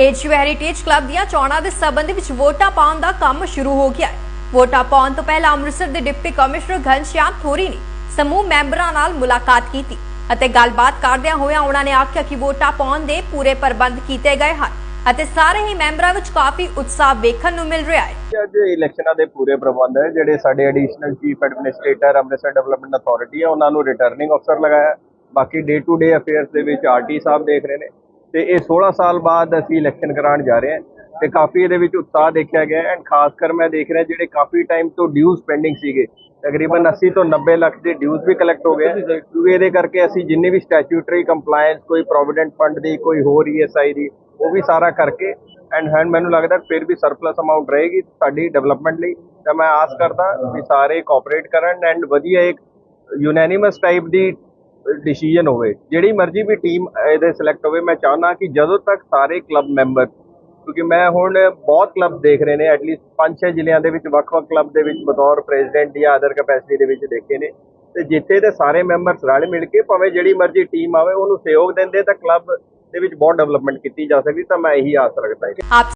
ਏਜੂ heritage club ਦੀਆਂ ਚੋਣਾਂ ਦੇ ਸਬੰਧ ਵਿੱਚ ਵੋਟਾਂ ਪਾਉਣ ਦਾ ਕੰਮ ਸ਼ੁਰੂ ਹੋ ਗਿਆ ਹੈ। ਵੋਟਾਂ ਪਾਉਣ ਤੋਂ ਪਹਿਲਾਂ ਅੰਮ੍ਰਿਤਸਰ ਦੇ ਡਿਪਟੀ ਕਮਿਸ਼ਨਰ ਘਨਸ਼ਿਆਮ ਥੋਰੀ ਨੇ ਸਮੂਹ ਮੈਂਬਰਾਂ ਨਾਲ ਮੁਲਾਕਾਤ ਕੀਤੀ ਅਤੇ ਗੱਲਬਾਤ ਕਰਦਿਆਂ ਹੋਇਆਂ ਉਹਨਾਂ ਨੇ ਆਖਿਆ ਕਿ ਵੋਟਾਂ ਪਾਉਣ ਦੇ ਪੂਰੇ ਪ੍ਰਬੰਧ ਕੀਤੇ ਗਏ ਹਨ ਅਤੇ ਸਾਰੇ ਹੀ ਮੈਂਬਰਾਂ ਵਿੱਚ ਕਾਫੀ ਉਤਸ਼ਾਹ ਵੇਖਣ ਨੂੰ ਮਿਲ ਰਿਹਾ ਹੈ। ਅੱਜ ਇਲੈਕਸ਼ਨਾਂ ਦੇ ਪੂਰੇ ਪ੍ਰਬੰਧ ਹੈ, ਜਿਹੜੇ ਸਾਡੇ additional chief administrator Amritsar development authority ਹੈ ਉਹਨਾਂ ਨੂੰ ਰਿਟਰਨਿੰਗ ਅਫਸਰ ਲਗਾਇਆ। ਬਾਕੀ ਡੇ ਟੂ ਡੇ ਅਫੇਅਰਸ ਦੇ ਵਿੱਚ ਆਰਟੀ ਸਾਹਿਬ ਦੇਖ ਰਹੇ ਨੇ। ਤੇ ਇਹ 16 ਸਾਲ ਬਾਅਦ ਅਸੀਂ ਇਲੈਕਸ਼ਨ ਕਰਾਉਣ ਜਾ ਰਹੇ ਹਾਂ ਤੇ ਕਾਫੀ ਇਹਦੇ ਵਿੱਚ ਉਤਸ਼ਾਹ ਦੇਖਿਆ ਗਿਆ ਐਂਡ ਖਾਸ ਕਰ ਮੈਂ ਦੇਖ ਰਿਹਾ ਜਿਹੜੇ ਕਾਫੀ ਟਾਈਮ ਤੋਂ ਡਿਊਜ਼ ਪੈਂਡਿੰਗ ਸੀਗੇ, ਤਕਰੀਬਨ 80 ਤੋਂ 90 ਲੱਖ ਦੇ ਡਿਊਜ਼ ਵੀ ਕਲੈਕਟ ਹੋ ਗਏ ਹੈ। ਕਿਉਂਕਿ ਇਹਦੇ ਕਰਕੇ ਅਸੀਂ ਜਿੰਨੇ ਵੀ ਸਟੈਚੂਟਰੀ ਕੰਪਲਾਈਂਸ ਕੋਈ ਪ੍ਰੋਵੀਡੈਂਟ ਫੰਡ ਦੀ, ਕੋਈ ਹੋਰ ਈਐਸਆਈ ਦੀ, ਉਹ ਵੀ ਸਾਰਾ ਕਰਕੇ ਐਂਡ ਹੈਂਡ ਮੈਨੂੰ ਲੱਗਦਾ ਫਿਰ ਵੀ ਸਰਪਲਸ ਅਮਾਉਂਟ ਰਹੇਗੀ ਸਾਡੀ ਡਿਵੈਲਪਮੈਂਟ ਲਈ ਤਾਂ ਮੈਂ ਆਸ ਕਰਦਾ ਵੀ ਸਾਰੇ ਕੋਆਪਰੇਟ ਕਰਨ ਐਂਡ ਵਧੀਆ ਇੱਕ ਯੂਨੈਨਿਮਸ ਟਾਈਪ ਦੀ ਡਿਸੀਜਨ ਹੋਵੇ, ਜਿਹੜੀ ਮਰਜ਼ੀ ਵੀ ਟੀਮ ਇਹਦੇ ਸਿਲੈਕਟ ਹੋਵੇ, ਮੈਂ ਚਾਹੁੰਦਾ ਕਿ ਜਦੋਂ ਤੱਕ ਸਾਰੇ ਕਲੱਬ ਮੈਂਬਰ ਕਿਉਂਕਿ ਮੈਂ ਹੁਣ ਬਹੁਤ ਕਲੱਬ ਦੇਖ ਰਹੇ ਨੇ ਐਟਲੀਸਟ 5-6 ਜ਼ਿਲ੍ਹਿਆਂ ਦੇ ਵਿੱਚ, ਵੱਖ-ਵੱਖ ਕਲੱਬ ਦੇ ਵਿੱਚ, ਬਤੌਰ ਪ੍ਰੈਜ਼ੀਡੈਂਟ ਜਾਂ ਅਦਰ ਕੈਪੈਸਿਟੀ ਦੇ ਵਿੱਚ ਦੇਖੇ ਨੇ। ਤੇ ਜਿੱਥੇ ਤੇ ਸਾਰੇ ਮੈਂਬਰਸ ਰਲ ਮਿਲ ਕੇ, ਭਾਵੇਂ ਜਿਹੜੀ ਮਰਜ਼ੀ ਟੀਮ ਆਵੇ, ਉਹਨੂੰ ਸਹਿਯੋਗ ਦਿੰਦੇ, ਤਾਂ ਕਲੱਬ ਦੇ ਵਿੱਚ ਬਹੁਤ ਡਿਵੈਲਪਮੈਂਟ ਕੀਤੀ ਜਾ ਸਕਦੀ, ਤਾਂ ਮੈਂ ਇਹੀ ਆਸ ਰੱਖਦਾ ਹਾਂ।